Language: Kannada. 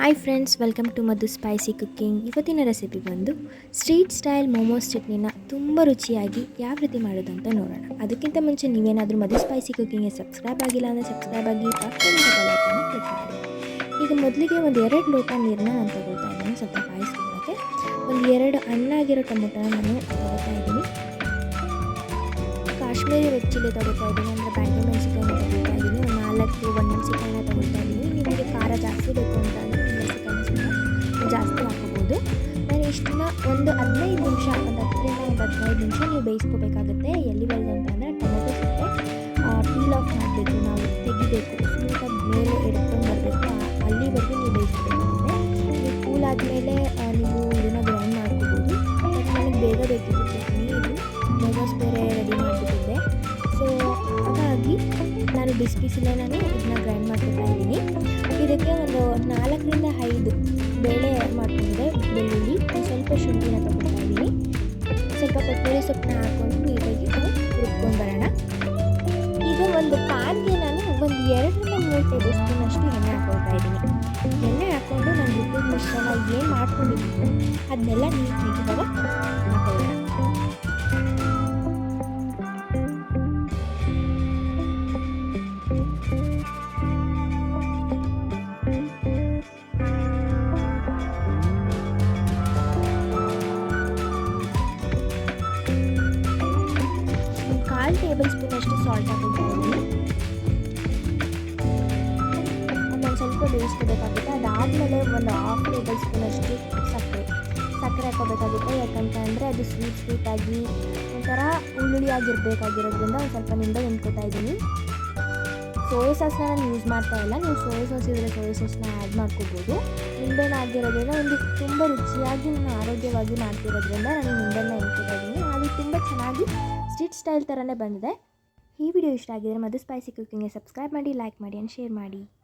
Hi friends welcome to Madhu spicy cooking ಇವತ್ತಿನ ರೆಸಿಪಿ ಬಂದು ಸ್ಟ್ರೀಟ್ ಸ್ಟೈಲ್ ಮೋಮೋಸ್ ಚಟ್ನಿನ ತುಂಬ ರುಚಿಯಾಗಿ ಯಾವ ರೀತಿ ಮಾಡೋದು ಅಂತ ನೋಡೋಣ. ಅದಕ್ಕಿಂತ ಮುಂಚೆ ನೀವೇನಾದರೂ ಮಧು ಸ್ಪೈಸಿ ಕುಕ್ಕಿಂಗ್ಗೆ ಸಬ್ಸ್ಕ್ರೈಬ್ ಆಗಿಲ್ಲ ಅಂದರೆ ಸಬ್ಸ್ಕ್ರೈಬ್ ಆಗಿ ಈಗ ಮೊದಲಿಗೆ ಒಂದು ಎರಡು ಲೋಟ ನೀರನ್ನ ನಾನು ತಗೊಳ್ತಾ ಇದ್ದೀನಿ. ಸ್ವಲ್ಪ ಕಾಯಿಸ್ಕೊಳ್ಳೋಕ್ಕೆ ಒಂದು ಎರಡು ಹಣ್ಣಾಗಿರೋ ಟೊಮೊಟೊನ ನಾನು ತಗೋತಾ ಇದ್ದೀನಿ. ಕಾಶ್ಮೀರಿ ರೆಡ್ ಚಿಲ್ಲಿ ಇದ್ದೀನಿ ಅಂದರೆ ಬ್ಯಾಂಗಿ ಮೆಣಸಿಕಾಯಿನ ತಗೋತಾ ಇದ್ದೀನಿ. ಒಂದು ನಾಲ್ಕು ಒಣಮೆಣಸಿಕಾಯಿನ ತಗೋತಾ ಇದ್ದೀನಿ. ನಿಮಗೆ ಖಾರ ಜಾಸ್ತಿ ಬೇಕು ಇಷ್ಟನ್ನ ಒಂದು ಹದಿನೈದು ನಿಮಿಷ ಒಂದು ಹತ್ತರಿಂದ ಒಂದು ಹದಿನೈದು ನಿಮಿಷ ನೀವು ಬೇಯಿಸ್ಕೋಬೇಕಾಗುತ್ತೆ. ಎಲ್ಲಿವರೆಗೂ ಅಂತ ಅಂದರೆ ಟೊಮೆಟೊ ಸೊಪ್ಪೆ ಪೀಲ್ ಆಫ್ ಮಾಡಬೇಕು ನಾವು. ತೆಗಿಬೇಕು. ಸ್ವಲ್ಪ ಮೇಲೆ ಎಡ್ಕೊಂಡು ಬರಬೇಕು. ಅಲ್ಲಿವರೆಗೂ ನೀವು ಬೇಯಿಸ್ಕೋಬೇಕಾಗುತ್ತೆ. ನೀವು ಕೂಲ್ ಆದಮೇಲೆ ನೀವು ಇದನ್ನು ಗ್ರೈಂಡ್ ಮಾಡ್ಕೋಬೋದು. ನನಗೆ ಬೇಗ ಬೇಕಿತ್ತು ಇದು ಮೋಮೋಸ್ ಬೇರೆ ರೆಡಿ ಮಾಡಿಬಿಟ್ಟಿದ್ದೆ. ಸೊ ಹಾಗಾಗಿ ನಾನು ಬಿಸಿ ಬಿಸಿಲೇ ನಾನು ಇದನ್ನ ಗ್ರೈಂಡ್ ಮಾಡ್ಕೊತಾ ಇದ್ದೀನಿ. ಇದಕ್ಕೆ ಒಂದು ನಾಲ್ಕರಿಂದ ಐದು ಬೇಳೆ ಮಾಡ್ಕೊಂಡಿದ್ದೆ ಸೊಪ್ಪನ್ನ ಹಾಕ್ಕೊಂಡು ನೀಟಾಗಿ ನಾವು ರುಬ್ಕೊಂಡು ಬರೋಣ ಈಗ ಒಂದು ಪ್ಯಾನ್ಗೆ ನಾನು ಒಂದು ಎರಡರಿಂದ ಮೂರು ಟೇಬಲ್ ಸ್ಪೂನ್ ಅಷ್ಟು ಎಣ್ಣೆ ಹಾಕೊಳ್ತಾ ಇದ್ದೀನಿ. ಎಣ್ಣೆ ಹಾಕ್ಕೊಂಡು ನಾನು ರುಬ್ಬಿದ ಮಿಶ್ರಣ ಏನು ಮಾಡ್ಕೊಂಡಿದ್ದೀನಿ ಅದನ್ನೆಲ್ಲ ನೀಟ್ ಇವಾಗ ಕಾಲು ಟೇಬಲ್ ಸ್ಪೂನ್ ಅಷ್ಟು ಸಾಲ್ಟ್ ಹಾಕೊಳ್ತಾ ಒಂದೊಂದು ಸ್ವಲ್ಪ ಬೇಯಿಸ್ಕೋಬೇಕಾಗುತ್ತೆ ಅದಾದಮೇಲೆ ಒಂದು ಹಾಫ್ ಟೇಬಲ್ ಸ್ಪೂನ್ ಅಷ್ಟು ಸಕ್ಕರೆ. ಸಕ್ಕರೆ ಹಾಕೋಬೇಕಾಗುತ್ತೆ ಯಾಕಂತ ಅಂದರೆ ಅದು ಸ್ವೀಟ್ ಸ್ವೀಟಾಗಿ ಒಂಥರ ಆಗಿರಬೇಕಾಗಿರೋದ್ರಿಂದ ಒಂದು ಸ್ವಲ್ಪ ನಿಂದ ಹಿಂಡ್ಕೊತಾ ಇದ್ದೀನಿ. ಸೋಯಾ ಸಾಸ್ನ ನಾನು ಯೂಸ್ ಮಾಡ್ತಾ ಇಲ್ಲ. ನೀವು ಸೋಯಾ ಸಾಸ್ ಇದ್ದರೆ ಸೋಯಾ ಸಾಸ್ನ ಆ್ಯಡ್ ಮಾಡ್ಕೋಬೋದು. ನಿಂಬೆನ ಆಗಿರೋದ್ರಿಂದ ಒಂದು ತುಂಬ ರುಚಿಯಾಗಿ ನಾನು ಆರೋಗ್ಯವಾಗಿ ಮಾಡ್ತಿರೋದ್ರಿಂದ ನಾನು ನಿಂಬೆನ ಇದ್ದೀನಿ. ಅದು ತುಂಬ ಚೆನ್ನಾಗಿ ಸ್ಟಿಚ್ ಸ್ಟೈಲ್ ಥರನೇ ಬಂದಿದೆ. ಈ ವಿಡಿಯೋ ಇಷ್ಟ ಆಗಿದ್ರೆ ಮಧು ಸ್ಪೈಸಿ ಕುಕ್ಕಿಂಗ್ಗೆ ಸಬ್ಸ್ಕ್ರೈಬ್ ಮಾಡಿ, ಲೈಕ್ ಮಾಡಿ ಆ್ಯಂಡ್ ಶೇರ್ ಮಾಡಿ.